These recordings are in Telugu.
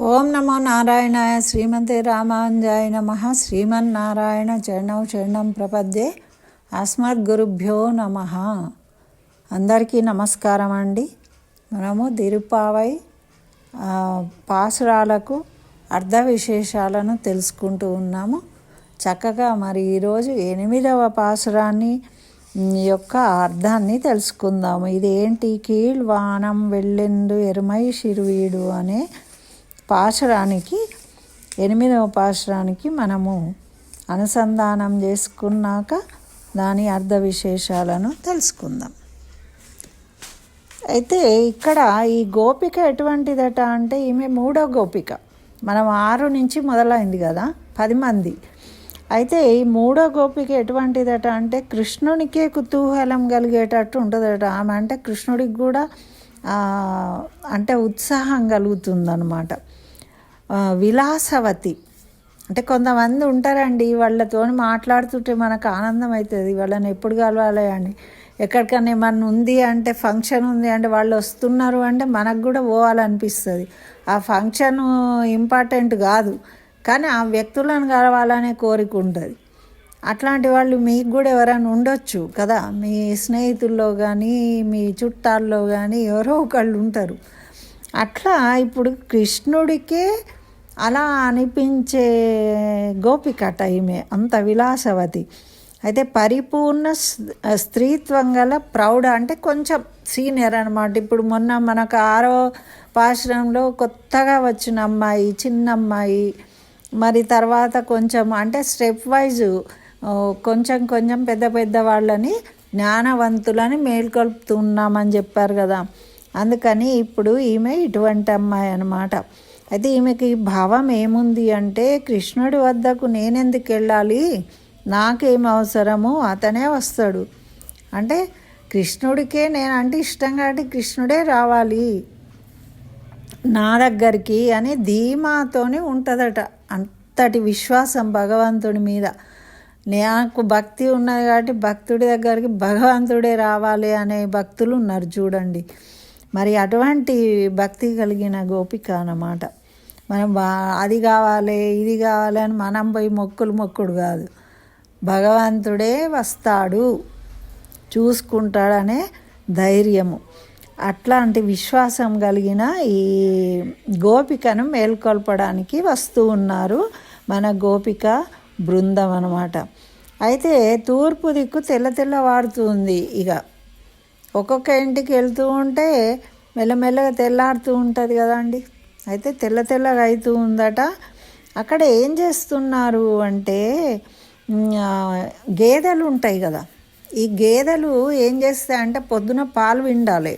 ఓం నమో నారాయణాయ శ్రీమతే రామాంజాయ నమ. శ్రీమన్నారాయణ చరణం చరణం ప్రపద్యే అస్మద్ గురుభ్యో నమ. అందరికీ నమస్కారం అండి. మనము తిరుపావై పాసురాలకు అర్ధ విశేషాలను తెలుసుకుంటూ ఉన్నాము. చక్కగా మరి ఈరోజు ఎనిమిదవ పాసురాన్ని యొక్క అర్థాన్ని తెలుసుకుందాము. ఇది ఏంటి కీళ్వానం వెళ్ళెందు ఎరుమై శిరువీడు అనే పాశరానికి ఎనిమిదవ పాశరానికి మనము అనుసంధానం చేసుకున్నాక దాని అర్ధ విశేషాలను తెలుసుకుందాం. అయితే ఇక్కడ ఈ గోపిక ఎటువంటిదట అంటే ఈమె మూడో గోపిక. మనం ఆరు నుంచి మొదలైంది కదా పది మంది. అయితే ఈ మూడో గోపిక ఎటువంటిదట అంటే కృష్ణునికే కుతూహలం కలిగేటట్టు ఉంటుందట ఆమె అంటే కృష్ణుడికి కూడా అంటే ఉత్సాహం కలుగుతుందన్నమాట. విలాసవతి. అంటే కొంతమంది ఉంటారండి వాళ్ళతో మాట్లాడుతుంటే మనకు ఆనందం అవుతుంది వాళ్ళని ఎప్పుడు కలవాలి అని. ఎక్కడికన్నా ఏమన్నా ఉంది అంటే ఫంక్షన్ ఉంది అంటే వాళ్ళు వస్తున్నారు అంటే మనకు కూడా పోవాలనిపిస్తుంది. ఆ ఫంక్షన్ ఇంపార్టెంట్ కాదు. కానీ ఆ వ్యక్తులను కలవాలనే కోరిక ఉంటుంది. అట్లాంటి వాళ్ళు మీకు కూడా ఎవరైనా ఉండొచ్చు కదా? మీ స్నేహితుల్లో కానీ మీ చుట్టాల్లో కానీ ఎవరో ఒకళ్ళు ఉంటారు. అట్లా ఇప్పుడు కృష్ణుడికే అలా అనిపించే గోపికట ఈమె అంత విలాసవతి. అయితే పరిపూర్ణ స్- స్త్రీత్వం గల ప్రౌఢ అంటే కొంచెం సీనియర్ అనమాట ఇప్పుడు మొన్న మనకు ఆరో పాశ్రంలో కొత్తగా వచ్చిన అమ్మాయి చిన్న అమ్మాయి మరి తర్వాత కొంచెం అంటే స్టెప్ వైజ్ కొంచెం కొంచెం పెద్ద పెద్ద వాళ్ళని జ్ఞానవంతులని మేల్కొల్పుతున్నామని చెప్పారు కదా. అందుకని ఇప్పుడు ఈమె ఇటువంటి అమ్మాయి అనమాట అయితే ఈమెకి భావం ఏముంది అంటే కృష్ణుడి వద్దకు నేనెందుకు వెళ్ళాలి? నాకేం అవసరము అతనే వస్తాడు. అంటే కృష్ణుడికే నేను అంటే ఇష్టం కాబట్టి కృష్ణుడే రావాలి నా దగ్గరికి అని ధీమాతోని ఉంటుందట. అంతటి విశ్వాసం భగవంతుడి మీద. నాకు భక్తి ఉన్నది కాబట్టి భక్తుడి దగ్గరికి భగవంతుడే రావాలి అనే భక్తులు ఉన్నారు చూడండి. మరి అటువంటి భక్తి కలిగిన గోపిక అన్నమాట. మనం అది కావాలి ఇది కావాలి అని మనం పోయి మొక్కులు మొక్కుడు కాదు. భగవంతుడే వస్తాడు చూసుకుంటాడనే ధైర్యము. అట్లాంటి విశ్వాసం కలిగిన ఈ గోపికను మేల్కొల్పడానికి వస్తూ ఉన్నారు మన గోపిక బృందం అనమాట అయితే తూర్పు దిక్కు తెల్ల తెల్లవారుతుంది ఇక. ఒక్కొక్క ఇంటికి వెళ్తూ ఉంటే మెల్లమెల్లగా తెల్లారుతూ ఉంటుంది కదండి. అయితే తెల్ల తెల్లగా అవుతూ ఉందట. అక్కడ ఏం చేస్తున్నారు అంటే గేదెలు ఉంటాయి కదా. ఈ గేదెలు ఏం చేస్తాయి అంటే పొద్దున పాలు విండాలి.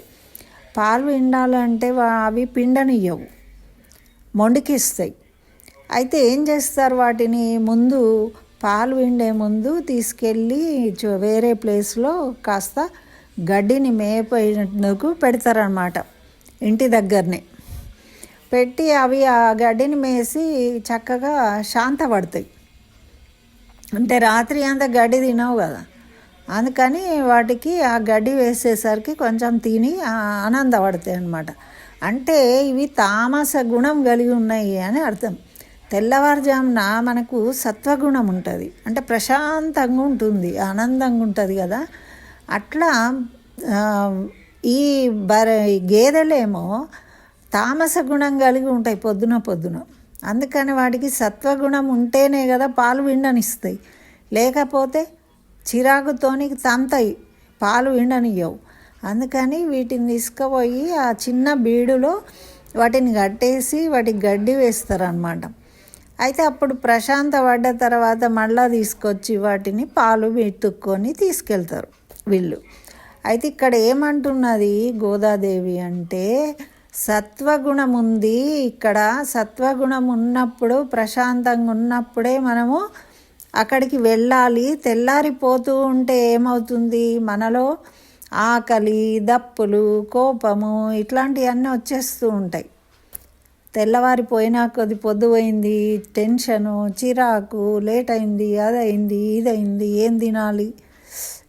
పాలు విండాలంటే అవి పిండనియ్యవు. మొండికిస్తాయి. అయితే ఏం చేస్తారు వాటిని? ముందు పాలు విండే ముందు తీసుకెళ్ళి వేరే ప్లేస్లో కాస్త గడ్డిని మేపేందుకు పెడతారనమాట ఇంటి దగ్గరనే. పెట్టి అవి ఆ గడ్డిని మేసి చక్కగా శాంతపడతాయి. అంటే రాత్రి అంతా గడ్డి తినవు కదా. అందుకని వాటికి ఆ గడ్డి వేసేసరికి కొంచెం తిని ఆనందపడతాయి అన్నమాట. అంటే ఇవి తామస గుణం కలిగి ఉన్నాయి అని అర్థం. తెల్లవారుజామున మనకు సత్వగుణం ఉంటుంది. అంటే ప్రశాంతంగా ఉంటుంది ఆనందంగా ఉంటుంది కదా. అట్లా ఈ బర గేదెలేమో తామస గుణం కలిగి ఉంటాయి పొద్దున పొద్దున. అందుకని వాటికి సత్వగుణం ఉంటేనే కదా పాలు విండనిస్తాయి. లేకపోతే చిరాకుతోని తంతాయి పాలు విండనియవు అందుకని వీటిని తీసుకుపోయి ఆ చిన్న బీడులో వాటిని కట్టేసి వాటికి గడ్డి వేస్తారనమాట అయితే అప్పుడు ప్రశాంత పడ్డ తర్వాత మళ్ళా తీసుకొచ్చి వాటిని పాలు వెతుక్కొని తీసుకెళ్తారు. వీళ్ళు అయితే ఇక్కడ ఏమంటున్నది గోదాదేవి అంటే సత్వగుణం ఉంది ఇక్కడ సత్వగుణం ఉన్నప్పుడు ప్రశాంతంగా ఉన్నప్పుడే మనము అక్కడికి వెళ్ళాలి. తెల్లారిపోతూ ఉంటే ఏమవుతుంది? మనలో ఆకలి దప్పులు కోపము ఇట్లాంటివన్నీ వచ్చేస్తూ ఉంటాయి. తెల్లవారిపోయినా కొద్ది పొద్దుపోయింది టెన్షను చిరాకు లేట్ అయింది అదైంది ఇదైంది ఏం తినాలి?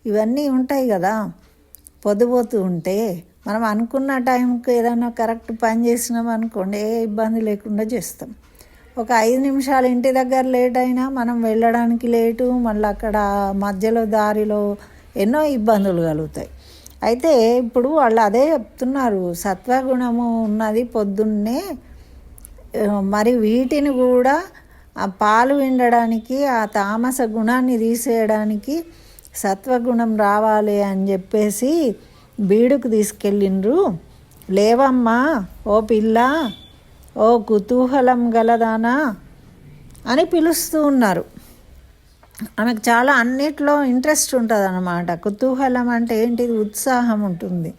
ఇవన్నీ ఉంటాయి కదా. పొద్దుపోతూ ఉంటే మనం అనుకున్న టైంకి ఏదైనా కరెక్ట్ పని చేసినాం అనుకోండి ఏ ఇబ్బంది లేకుండా చేస్తాం. ఒక ఐదు నిమిషాలు ఇంటి దగ్గర లేట్ అయినా మనం వెళ్ళడానికి లేటు మళ్ళీ అక్కడ మధ్యలో దారిలో ఎన్నో ఇబ్బందులు కలుగుతాయి. అయితే ఇప్పుడు వాళ్ళు అదే చెప్తున్నారు సత్వగుణము ఉన్నది పొద్దున్నే మరి వీటిని కూడా ఆ పాలు విండడానికి ఆ తామస గుణాన్ని తీసేయడానికి సత్వగుణం రావాలి అని చెప్పేసి బీడుకు తీసుకెళ్ళిండ్రు. లేవమ్మా ఓ పిల్ల ఓ కుతూహలం గలదానా అని పిలుస్తూ ఉన్నారు. ఆమెకు చాలా అన్నిట్లో ఇంట్రెస్ట్ ఉంటుంది అన్నమాట కుతూహలం అంటే ఏంటిది? ఉత్సాహం ఉంటుంది.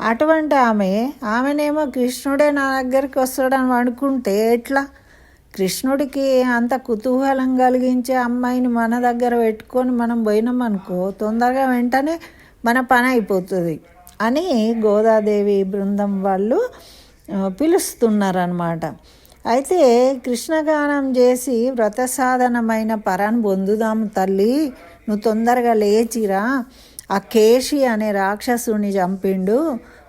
అటువంటి ఆమె ఆమెనేమో కృష్ణుడే నా దగ్గరికి వస్తాడని అనుకుంటే ఎట్లా? కృష్ణుడికి అంత కుతూహలం కలిగించే అమ్మాయిని మన దగ్గర పెట్టుకొని మనం పోయినామనుకో తొందరగా వెంటనే మన పని అయిపోతుంది అని గోదాదేవి బృందం వాళ్ళు పిలుస్తున్నారనమాట అయితే కృష్ణగానం చేసి వ్రత సాధనమైన పరాన్ని పొందుదాము తల్లి నువ్వు తొందరగా లేచిరా. ఆ కేశి అనే రాక్షసుని చంపిండు.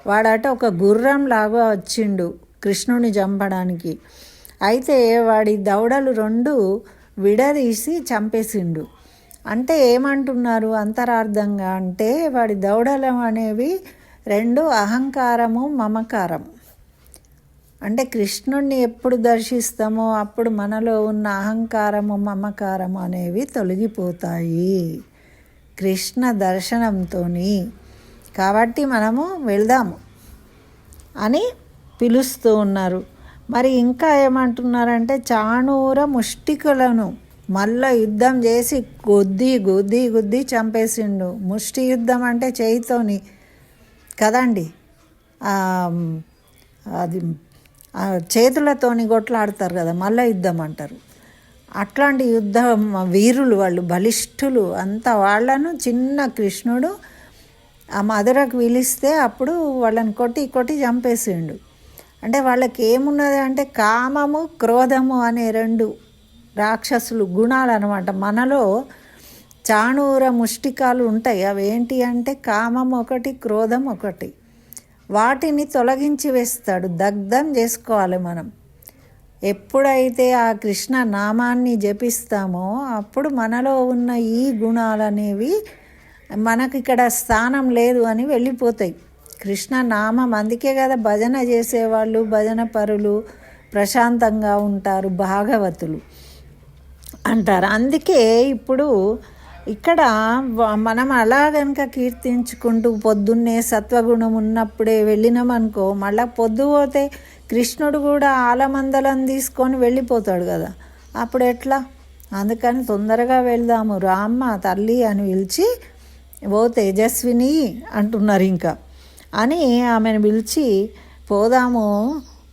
వాడట ఒక గుర్రం లాగా వచ్చిండు కృష్ణుని చంపడానికి. అయితే వాడి దవడలు రెండు విడదీసి చంపేసిండు. అంటే ఏమంటున్నారు అంతరార్థంగా అంటే వాడి దౌడలు అనేవి రెండు అహంకారము మమకారం అంటే కృష్ణుణ్ణి ఎప్పుడు దర్శిస్తామో అప్పుడు మనలో ఉన్న అహంకారము మమకారము అనేవి తొలగిపోతాయి. కృష్ణ దర్శనంతో కాబట్టి మనము వెళ్దాము అని పిలుస్తూ ఉన్నారు. మరి ఇంకా ఏమంటున్నారంటే చాణూర ముష్టికులను మళ్ళా యుద్ధం చేసి గుద్ది గుద్ది గుద్ది చంపేసిండు. ముష్టి యుద్ధం అంటే చేయితోని కదండి? అది చేతులతోని కొట్లాడతారు కదా మల్ల యుద్ధం అంటారు. అట్లాంటి యుద్ధం వీరులు వాళ్ళు బలిష్ఠులు అంత వాళ్ళను చిన్న కృష్ణుడు ఆ మధురకు పిలిస్తే అప్పుడు వాళ్ళని కొట్టి కొట్టి చంపేసిండు. అంటే వాళ్ళకి ఏమున్నది అంటే కామము క్రోధము అనే రెండు రాక్షసులు గుణాలు అనమాట మనలో చాణూర ముష్టికాలు ఉంటాయి. అవి ఏంటి అంటే కామం ఒకటి క్రోధం ఒకటి. వాటిని తొలగించి వేస్తాడు. దగ్ధం చేసుకోవాలి మనం. ఎప్పుడైతే ఆ కృష్ణ నామాన్ని జపిస్తామో అప్పుడు మనలో ఉన్న ఈ గుణాలనేవి మనకి ఇక్కడ స్థానం లేదు అని వెళ్ళిపోతాయి. కృష్ణ నామం అందుకే కదా భజన చేసేవాళ్ళు భజన పరులు ప్రశాంతంగా ఉంటారు భాగవతులు అంటారు. అందుకే ఇప్పుడు ఇక్కడ మనం అలా కనుక కీర్తించుకుంటూ పొద్దున్నే సత్వగుణం ఉన్నప్పుడే వెళ్ళినామనుకో మళ్ళీ పొద్దు పోతే కృష్ణుడు కూడా ఆలమందలం తీసుకొని వెళ్ళిపోతాడు కదా. అప్పుడు ఎట్లా? అందుకని తొందరగా వెళ్దాము. రామ్మ తల్లి అని పిలిచి ఓ తేజస్విని అంటున్నారు ఇంకా. అని ఆమెను పిలిచి పోదాము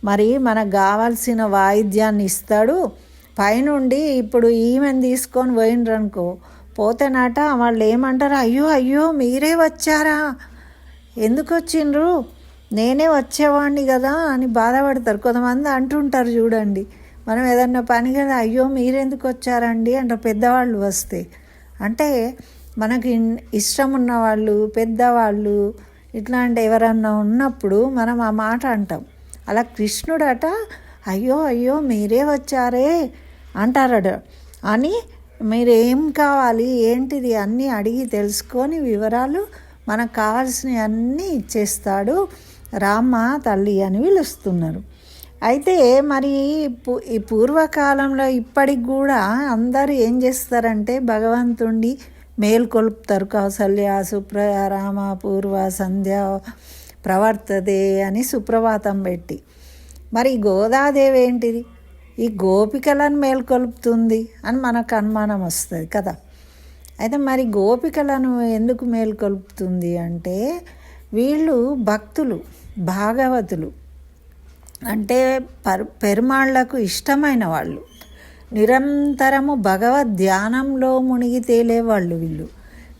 మరి మనకు కావాల్సిన వాయిద్యాన్ని ఇస్తాడు. పైనుండి ఇప్పుడు ఈమెను తీసుకొని పోయినరు అనుకో పోతేనట వాళ్ళు ఏమంటారు అయ్యో అయ్యో మీరే వచ్చారా? ఎందుకు వచ్చిండ్రు? నేనే వచ్చేవాడిని కదా అని బాధపడతారు. కొంతమంది అంటుంటారు చూడండి మనం ఏదన్నా పని కదా అయ్యో మీరెందుకు వచ్చారండి? అంటే పెద్దవాళ్ళు వస్తే. అంటే మనకి ఇష్టం ఉన్నవాళ్ళు పెద్దవాళ్ళు ఇట్లాంటి ఎవరన్నా ఉన్నప్పుడు మనం ఆ మాట అంటాం. అలా కృష్ణుడట అయ్యో అయ్యో మీరే వచ్చారే అంటారట. అని మీరేం కావాలి ఏంటిది అన్నీ అడిగి తెలుసుకొని వివరాలు మనకు కావాల్సినవి అన్నీ ఇచ్చేస్తాడు రామ తల్లి అని పిలుస్తున్నారు. అయితే మరి ఈ పూర్వకాలంలో ఇప్పటికి కూడా అందరూ ఏం చేస్తారంటే భగవంతుణ్ణి మేల్కొల్పుతారు. కౌసల్య సుప్ర రామ పూర్వ సంధ్య ప్రవర్తదే అని సుప్రభాతం పెట్టి. మరి గోదాదేవి ఏంటిది? ఈ గోపికలను మేల్కొల్పుతుంది అని మనకు అనుమానం వస్తుంది కదా. అయితే మరి గోపికలను ఎందుకు మేల్కొల్పుతుంది అంటే వీళ్ళు భక్తులు భాగవతులు. అంటే పర్ పెరుమాళ్ళకు ఇష్టమైన వాళ్ళు. నిరంతరము భగవద్ ధ్యానంలో మునిగి తేలేవాళ్ళు వీళ్ళు.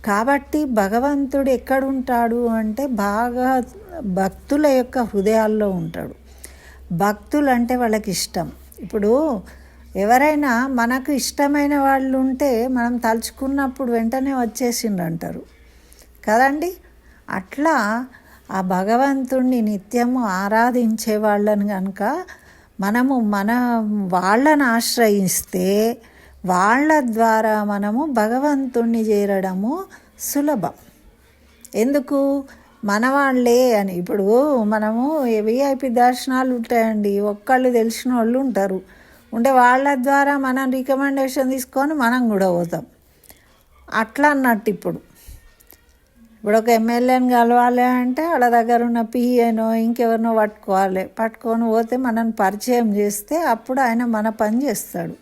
కాబట్టి భగవంతుడు ఎక్కడుంటాడు అంటే బాగా భక్తుల యొక్క హృదయాల్లో ఉంటాడు. భక్తులు అంటే వాళ్ళకి ఇష్టం ఇప్పుడు ఎవరైనా మనకు ఇష్టమైన వాళ్ళు ఉంటే మనం తలుచుకున్నప్పుడు వెంటనే వచ్చేసిండు అంటారు కదండి? అట్లా ఆ భగవంతుణ్ణి నిత్యము ఆరాధించే వాళ్ళని కనుక మనము మన వాళ్ళని ఆశ్రయిస్తే వాళ్ళ ద్వారా మనము భగవంతుణ్ణి చేరడము సులభం. ఎందుకు? మన వాళ్ళే అని. ఇప్పుడు మనము విఐపి దర్శనాలు ఉంటాయండి. ఒక్కళ్ళు తెలిసిన వాళ్ళు ఉంటారు. ఉంటే వాళ్ళ ద్వారా మనం రికమెండేషన్ తీసుకొని మనం కూడా పోతాం. అట్లా అన్నట్టు ఇప్పుడు. ఇప్పుడు ఒక ఎమ్మెల్యేని కలవాలి అంటే వాళ్ళ దగ్గర ఉన్న పిఏనో ఇంకెవరినో పట్టుకోవాలి. పట్టుకొని పోతే మనని పరిచయం చేస్తే అప్పుడు ఆయన మన పని చేస్తాడు.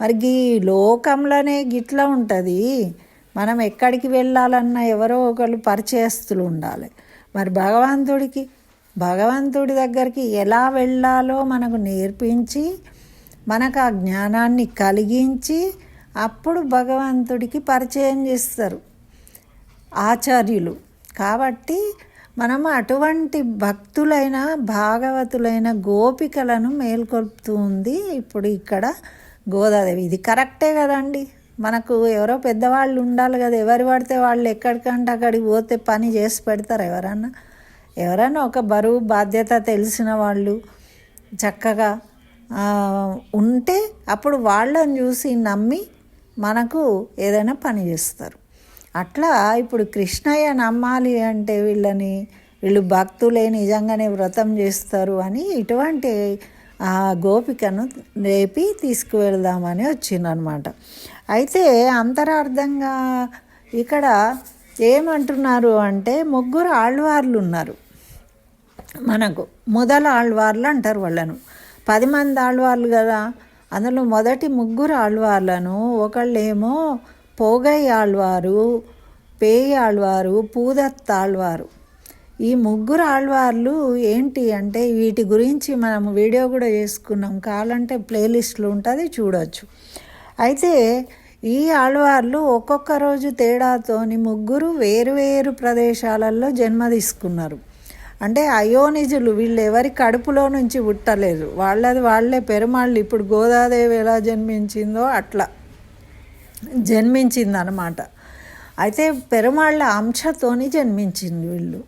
మరి ఈ లోకంలోనే గిట్లా ఉంటుంది. మనం ఎక్కడికి వెళ్ళాలన్నా ఎవరో ఒకళ్ళు పరిచయస్తులు ఉండాలి. మరి భగవంతుడికి భగవంతుడి దగ్గరికి ఎలా వెళ్ళాలో మనకు నేర్పించి మనకు ఆ జ్ఞానాన్ని కలిగించి అప్పుడు భగవంతుడికి పరిచయం చేస్తారు. ఆచార్యులు. కాబట్టి మనం అటువంటి భక్తులైన భాగవతులైన గోపికలను మేల్కొల్పుతూ ఉంది. ఇప్పుడు ఇక్కడ గోదాదేవి. ఇది కరెక్టే కదండి. మనకు ఎవరో పెద్దవాళ్ళు ఉండాలి కదా. ఎవరు పడితే వాళ్ళు ఎక్కడికంటే అక్కడికి పోతే పని చేసి పెడతారు ఎవరన్నా. ఎవరైనా ఒక బరువు బాధ్యత తెలిసిన వాళ్ళు చక్కగా ఉంటే అప్పుడు వాళ్ళని చూసి నమ్మి మనకు ఏదైనా పని చేస్తారు. అట్లా ఇప్పుడు కృష్ణయ్య నమ్మాలి అంటే వీళ్ళని వీళ్ళు భక్తులే నిజంగానే వ్రతం చేస్తారు అని ఇటువంటి ఆ గోపికను రేపి తీసుకువెళ్దామని వచ్చిందనమాట అయితే అంతరార్థంగా ఇక్కడ ఏమంటున్నారు అంటే ముగ్గురు ఆళ్వార్లు ఉన్నారు మనకు మొదల ఆళ్వార్లు అంటారు వాళ్ళను. పది మంది ఆళ్వార్లు కదా అందులో మొదటి ముగ్గురు ఆళ్వార్లను ఒకళ్ళేమో పోగై ఆళ్వారు పేయి ఆళ్వారు పూదత్ ఆళ్వారు ఈ ముగ్గురు ఆళ్వార్లు ఏంటి అంటే వీటి గురించి మనం వీడియో కూడా చేసుకున్నాం. కావాలంటే ప్లేలిస్ట్లు ఉంటుంది చూడవచ్చు అయితే ఈ ఆళ్వార్లు ఒక్కొక్క రోజు తేడాతోని ముగ్గురు వేరు వేరు ప్రదేశాలలో జన్మ తీసుకున్నారు. అంటే అయోనిజులు వీళ్ళు ఎవరి కడుపులో నుంచి పుట్టలేదు. వాళ్ళది వాళ్ళే పెరుమాళ్ళు ఇప్పుడు గోదాదేవి ఎలా జన్మించిందో అట్లా. జన్మించిందనమాట అయితే పెరుమాళ్ళ అంశతోని జన్మించింది వీళ్ళు.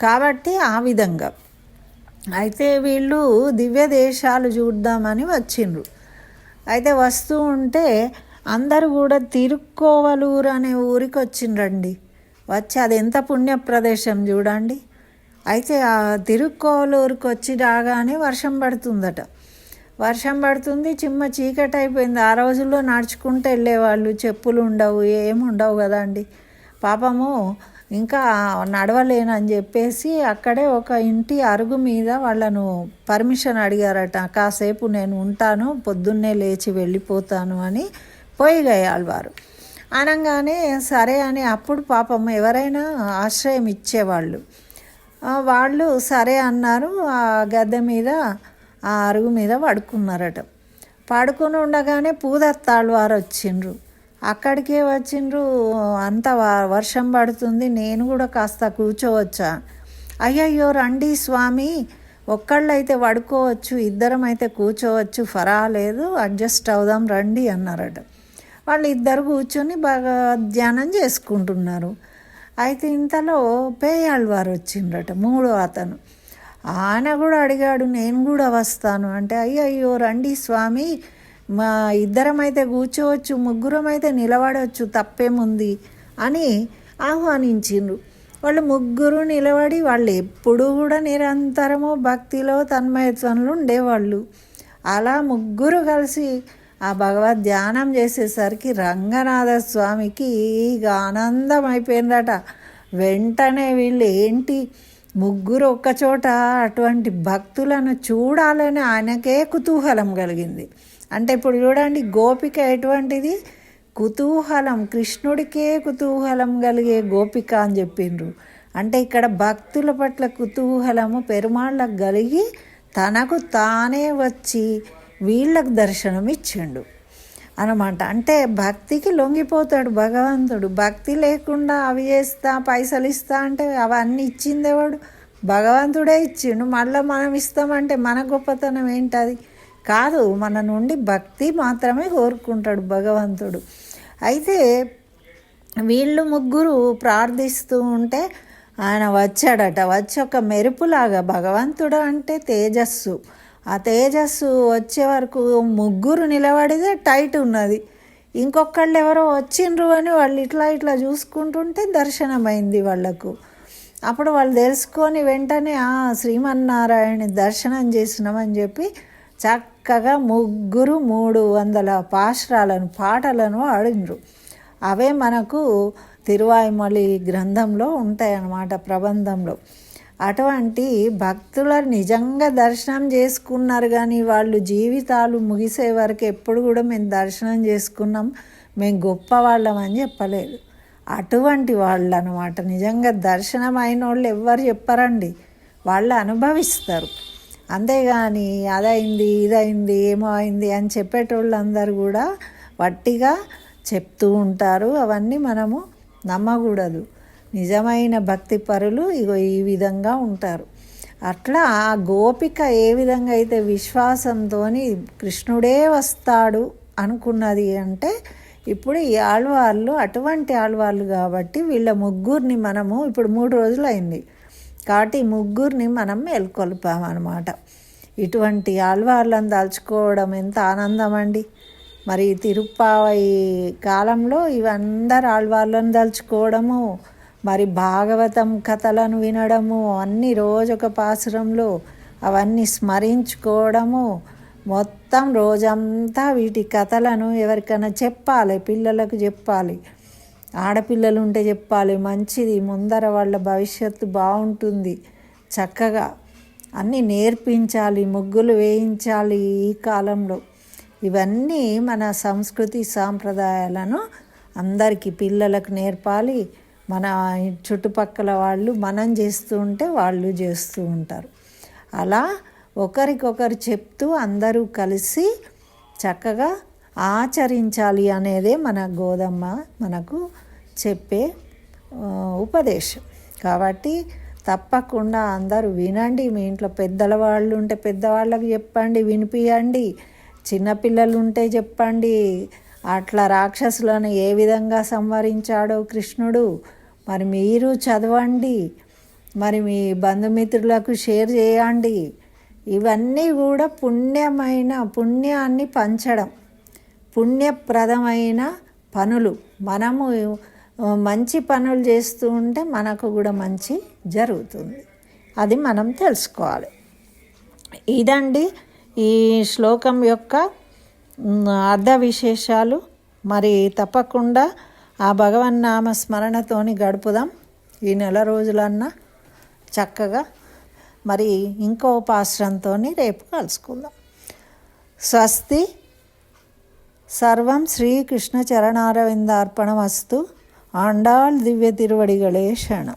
కాబట్టి ఆ విధంగా. అయితే వీళ్ళు దివ్య దేశాలు చూద్దామని వచ్చిండ్రు. అయితే వస్తూ ఉంటే అందరూ కూడా తిరుక్కోవలూరు అనే ఊరికి వచ్చిండ్రండి. వచ్చి అది ఎంత పుణ్య ప్రదేశం చూడండి. అయితే ఆ తిరుక్కోవలూరుకి వచ్చి రాగానే వర్షం పడుతుందట. వర్షం పడుతుంది చిమ్మ చీకటి అయిపోయింది ఆ రోజుల్లో నడుచుకుంటూ వెళ్ళేవాళ్ళు. చెప్పులు ఉండవు ఏముండవు కదా అండి. పాపము ఇంకా నడవలేనని చెప్పేసి అక్కడే ఒక ఇంటి అరుగు మీద వాళ్ళను పర్మిషన్ అడిగారట. కాసేపు నేను ఉంటాను పొద్దున్నే లేచి వెళ్ళిపోతాను అని పోయిగయాలి వారు. అనగానే సరే అని అప్పుడు పాపం ఎవరైనా ఆశ్రయం ఇచ్చేవాళ్ళు. వాళ్ళు సరే అన్నారు. ఆ గద్దె మీద ఆ అరుగు మీద పడుకున్నారట. పడుకుని ఉండగానే పూదత్తాళ్ళు వారు వచ్చిండ్రు. అక్కడికే వచ్చిండ్రు. అంత వర్షం పడుతుంది నేను కూడా కాస్త కూర్చోవచ్చా? అయ్యయ్యో రండి స్వామి. ఒక్కళ్ళైతే పడుకోవచ్చు ఇద్దరం అయితే కూర్చోవచ్చు ఫరాలేదు అడ్జస్ట్ అవుదాం రండి అన్నారట. వాళ్ళు ఇద్దరు కూర్చొని బాగా ధ్యానం చేసుకుంటున్నారు. అయితే ఇంతలో పేయాళ్ళు వారు వచ్చిండ్రట మూడో అతను. ఆయన కూడా అడిగాడు నేను కూడా వస్తాను. అంటే అయ్యయ్యో రండి స్వామి మా ఇద్దరం అయితే కూర్చోవచ్చు ముగ్గురం అయితే నిలబడవచ్చు తప్పేముంది? అని ఆహ్వానించిండ్రు. వాళ్ళు ముగ్గురు నిలబడి వాళ్ళు ఎప్పుడు కూడా నిరంతరము భక్తిలో తన్మయత్వంలో ఉండేవాళ్ళు. అలా ముగ్గురు కలిసి ఆ భగవద్ ధ్యానం చేసేసరికి రంగనాథ స్వామికి ఇక ఆనందం అయిపోయిందట వెంటనే వీళ్ళు ఏంటి ముగ్గురు ఒక్కచోట అటువంటి భక్తులను చూడాలని ఆయనకే కుతూహలం కలిగింది. అంటే ఇప్పుడు చూడండి గోపిక ఎటువంటిది? కుతూహలం కృష్ణుడికే కుతూహలం కలిగే గోపిక అని చెప్పిండ్రు. అంటే ఇక్కడ భక్తుల పట్ల కుతూహలము పెరుమాళ్ళకు కలిగి తనకు తానే వచ్చి వీళ్ళకు దర్శనం ఇచ్చిండు అనమాట. అంటే భక్తికి లొంగిపోతాడు భగవంతుడు. భక్తి లేకుండా అవి చేస్తా పైసలు ఇస్తా అంటే అవన్నీ ఇచ్చిందేవాడు భగవంతుడే ఇచ్చిండు. మళ్ళీ మనం ఇస్తామంటే మన గొప్పతనం ఏంటది? కాదు మన నుండి భక్తి మాత్రమే కోరుకుంటాడు భగవంతుడు. అయితే వీళ్ళు ముగ్గురు ప్రార్థిస్తూ ఉంటే ఆయన వచ్చాడట. వచ్చి ఒక మెరుపులాగా భగవంతుడు అంటే తేజస్సు. ఆ తేజస్సు వచ్చే వరకు ముగ్గురు నిలబడితే టైట్ ఉన్నది. ఇంకొకళ్ళు ఎవరో వచ్చిండ్రు అని వాళ్ళు ఇట్లా ఇట్లా చూసుకుంటుంటే దర్శనమైంది వాళ్ళకు. అప్పుడు వాళ్ళు తెలుసుకొని వెంటనే ఆ శ్రీమన్నారాయణ దర్శనం చేసినామని చెప్పి చక్కగా ముగ్గురు మూడు వందల పాశ్రాలను పాటలను ఆడినరు అవే మనకు తిరువాయుమలి గ్రంథంలో ఉంటాయన్నమాట ప్రబంధంలో. అటువంటి భక్తుల నిజంగా దర్శనం చేసుకున్నారు కానీ వాళ్ళు జీవితాలు ముగిసే వరకు ఎప్పుడు కూడా మేము దర్శనం చేసుకున్నాం. మేము గొప్ప వాళ్ళం అని చెప్పలేదు. అటువంటి వాళ్ళు అనమాట నిజంగా దర్శనం అయిన వాళ్ళు ఎవ్వరు చెప్పరండి. వాళ్ళు అనుభవిస్తారు. అంతేగాని అదైంది ఇదైంది ఏమో అయింది అని చెప్పేటోళ్ళందరూ కూడా వట్టిగా చెప్తూ ఉంటారు. అవన్నీ మనము నమ్మకూడదు. నిజమైన భక్తి పరులు ఇగో ఈ విధంగా ఉంటారు. అట్లా ఆ గోపిక ఏ విధంగా అయితే విశ్వాసంతో కృష్ణుడే వస్తాడు అనుకున్నది అంటే ఇప్పుడు ఈ ఆళ్వాళ్ళు అటువంటి ఆళ్వాళ్ళు కాబట్టి వీళ్ళ ముగ్గురిని మనము ఇప్పుడు మూడు రోజులు అయింది కాబట్టి ఈ ముగ్గురిని మనం మేల్కొల్పామన్నమాట ఇటువంటి ఆళ్వార్లను దాల్చుకోవడం ఎంత ఆనందం అండి మరి తిరుప్పావై కాలంలో ఇవందరు ఆళ్వార్లను దాల్చుకోవడము మరి భాగవతం కథలను వినడము అన్ని రోజొక పాసురంలో అవన్నీ స్మరించుకోవడము మొత్తం రోజంతా వీటి కథలను ఎవరికైనా చెప్పాలి పిల్లలకు చెప్పాలి. ఆడపిల్లలు ఉంటే చెప్పాలి మంచిది ముందర వాళ్ళ భవిష్యత్తు బాగుంటుంది చక్కగా. అన్నీ నేర్పించాలి ముగ్గులు వేయించాలి ఈ కాలంలో. ఇవన్నీ మన సంస్కృతి సాంప్రదాయాలను అందరికీ పిల్లలకు నేర్పాలి. మన చుట్టుపక్కల వాళ్ళు మనం చేస్తూ ఉంటే వాళ్ళు చేస్తూ ఉంటారు. అలా ఒకరికొకరు చెప్తూ అందరూ కలిసి చక్కగా ఆచరించాలి అనేదే మన గోధుమ మనకు చెప్పే ఉపదేశం. కాబట్టి తప్పకుండా అందరూ వినండి. మీ ఇంట్లో పెద్దల వాళ్ళు ఉంటే పెద్దవాళ్ళకి చెప్పండి వినిపియండి. చిన్నపిల్లలు ఉంటే చెప్పండి. అట్లా రాక్షసులను ఏ విధంగా సంవరించాడో కృష్ణుడు. మరి మీరు చదవండి మరి మీ బంధుమిత్రులకు షేర్ చేయండి. ఇవన్నీ కూడా పుణ్యమైన పుణ్యాన్ని పంచడం పుణ్యప్రదమైన పనులు. మనము మంచి పనులు చేస్తూ ఉంటే మనకు కూడా మంచి జరుగుతుంది. అది మనం తెలుసుకోవాలి. ఇదండి ఈ శ్లోకం యొక్క అర్ధ విశేషాలు. మరి తప్పకుండా ఆ భగవన్నామ స్మరణతోని గడుపుదాం. ఈ నెల రోజులన్నా చక్కగా మరి ఇంకో పాశ్రంతో రేపు కలుసుకుందాం. స్వస్తి. సర్వం శ్రీకృష్ణ చరణారవిందార్పణమస్తు ఆండాళ్ దివ్య తిరువడిగళే శరణం.